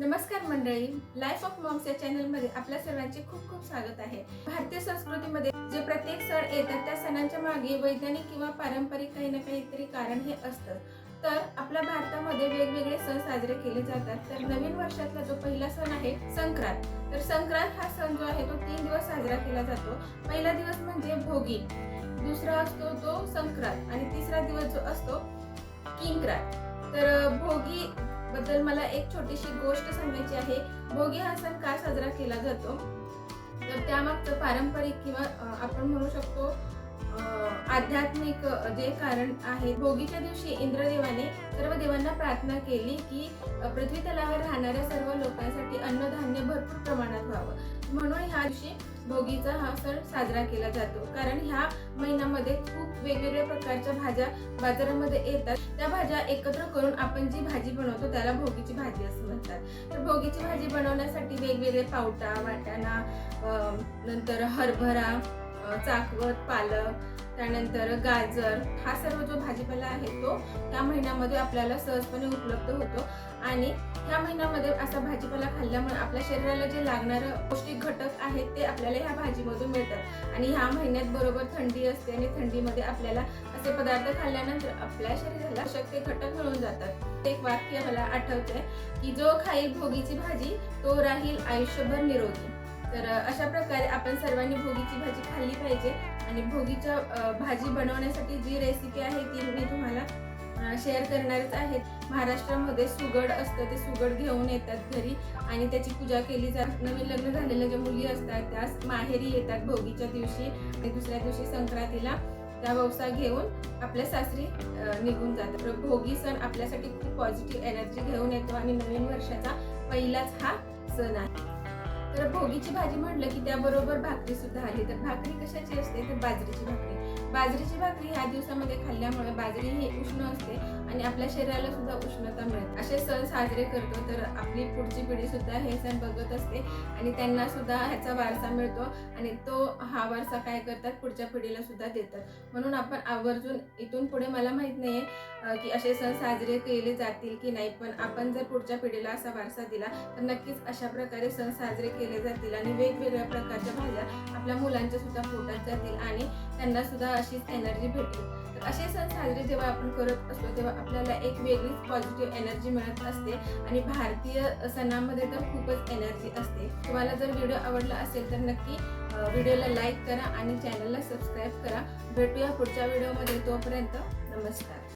नमस्कार मंडळी life of moms या चॅनलमध्ये आपल्या सर्वांचे खूप खूप स्वागत आहे. भारतीय संस्कृतीमध्ये जे प्रत्येक सण येतात त्या सणांच्या मागे वैज्ञानिक किंवा पारंपरिक काही ना काहीतरी कारण हे असतं. तर आपल्या भारतामध्ये वेगवेगळे सण साजरे केले जातात. तर नवीन वर्षातला जो पहिला सण आहे संक्रांत. तर संक्रांत हा सण जो आहे तो तीन दिवस साजरा केला जातो. पहिला दिवस म्हणजे भोगी. दुसरा असतो तो संक्रांत. आणि तिसरा दिवस जो असतो किंक्रांत. तर भोगी बद्दल मला एक छोटीशी गोष्ट सांगायची आहे. भोगी हा सण का साजरा केला जातो? तर त्यामागचं पारंपरिक किंवा आपण म्हणू शकतो आध्यात्मिक जे कारण आहे. भोगीच्या दिवशी इंद्रदेवाने सर्व देवांना प्रार्थना केली की पृथ्वी तलावर राहणाऱ्या सर्व लोकांसाठी अन्नधान्य भरपूर प्रमाणात व्हावं. म्हणून ह्या दिवशी भोगीचा हा सण साजरा केला जातो. कारण ह्या महिन्यामध्ये खूप वेगवेगळ्या प्रकारच्या भाज्या बाजारामध्ये येतात. त्या भाज्या एकत्र करून आपण जी भाजी बनवतो त्याला भोगीची भाजी असं म्हणतात. तर भोगीची भाजी बनवण्यासाठी वेगवेगळे पावटा वाटाणा नंतर हरभरा चाकवत पालक त्यानंतर गाजर हा सर्व जो भाजीपाला आहे तो त्या महिन्यामध्ये आपल्याला सहजपणे उपलब्ध होतो. आणि ह्या महिन्यामध्ये असा भाजीपाला खाल्ल्यामुळे आपल्या शरीराला जे लागणारं पौष्टिक घटक आहेत ते आपल्याला ह्या भाजीमधून मिळतात. आणि ह्या महिन्यात बरोबर थंडी असते आणि थंडीमध्ये आपल्याला असे पदार्थ खाल्ल्यानंतर आपल्या शरीराला शक्य ते घटक मिळून जातात. एक वाक्य मला आठवते की जो खाईल भोगीची भाजी तो राहील आयुष्यभर निरोगी. तर अशा प्रकारे आपण सर्वांनी भोगीची भाजी खाल्ली पाहिजे आणि भोगीच्या भाजी बनवण्यासाठी जी रेसिपी आहे ती मी तुम्हाला शेअर करणारच आहेत महाराष्ट्रामध्ये सुगड असतं ते सुगड घेऊन येतात घरी आणि त्याची पूजा केली जात नवीन लग्न झालेल्या ज्या मुली असतात त्या माहेरी येतात भोगीच्या दिवशी आणि दुसऱ्या दिवशी संक्रांतीला. त्या व्यवसाय घेऊन आपल्या सासरी निघून जातात. भोगी सण आपल्यासाठी खूप पॉझिटिव्ह एनर्जी घेऊन येतो आणि नवीन वर्षाचा पहिलाच हा सण आहे. तर भोगीची भाजी म्हटलं की त्याबरोबर भाकरी सुद्धा आली. तर भाकरी कशाची असते? तर बाजरीची भाकरी. बाजरीची भाकरी ह्या दिवसामध्ये खाल्ल्यामुळे बाजरी ही उष्ण असते. आणि आपल्या शरीराला सुद्धा उष्णता मिळते. असे सण साजरे करतो तर आपली पुढची पिढी सुद्धा हे सण बघत असते आणि त्यांना सुद्धा ह्याचा वारसा मिळतो आणि तो हा वारसा काय करतात? पुढच्या पिढीला सुद्धा देतात. म्हणून आपण आवर्जून इथून पुढे मला माहीत नाहीये की असे सण साजरे केले जातील की नाही पण आपण जर पुढच्या पिढीला असा वारसा दिला तर नक्कीच अशा प्रकारे सण साजरे केले जातील आणि वेगवेगळ्या प्रकारच्या भाज्या आपल्या मुलांच्या सुद्धा पोटात जातील आणि त्यांना सुद्धा अशीच एनर्जी भेटेल. तर असे सण साजरे जेव्हा आपण करत असतो तेव्हा आपल्याला एक वेगळीच पॉझिटिव्ह एनर्जी मिळत असते आणि भारतीय सणामध्ये तर खूपच एनर्जी असते. तुम्हाला जर व्हिडिओ आवडला असेल तर नक्की व्हिडिओला लाईक करा आणि चॅनलला सबस्क्राईब करा. भेटूया पुढच्या व्हिडिओमध्ये तोपर्यंत नमस्कार.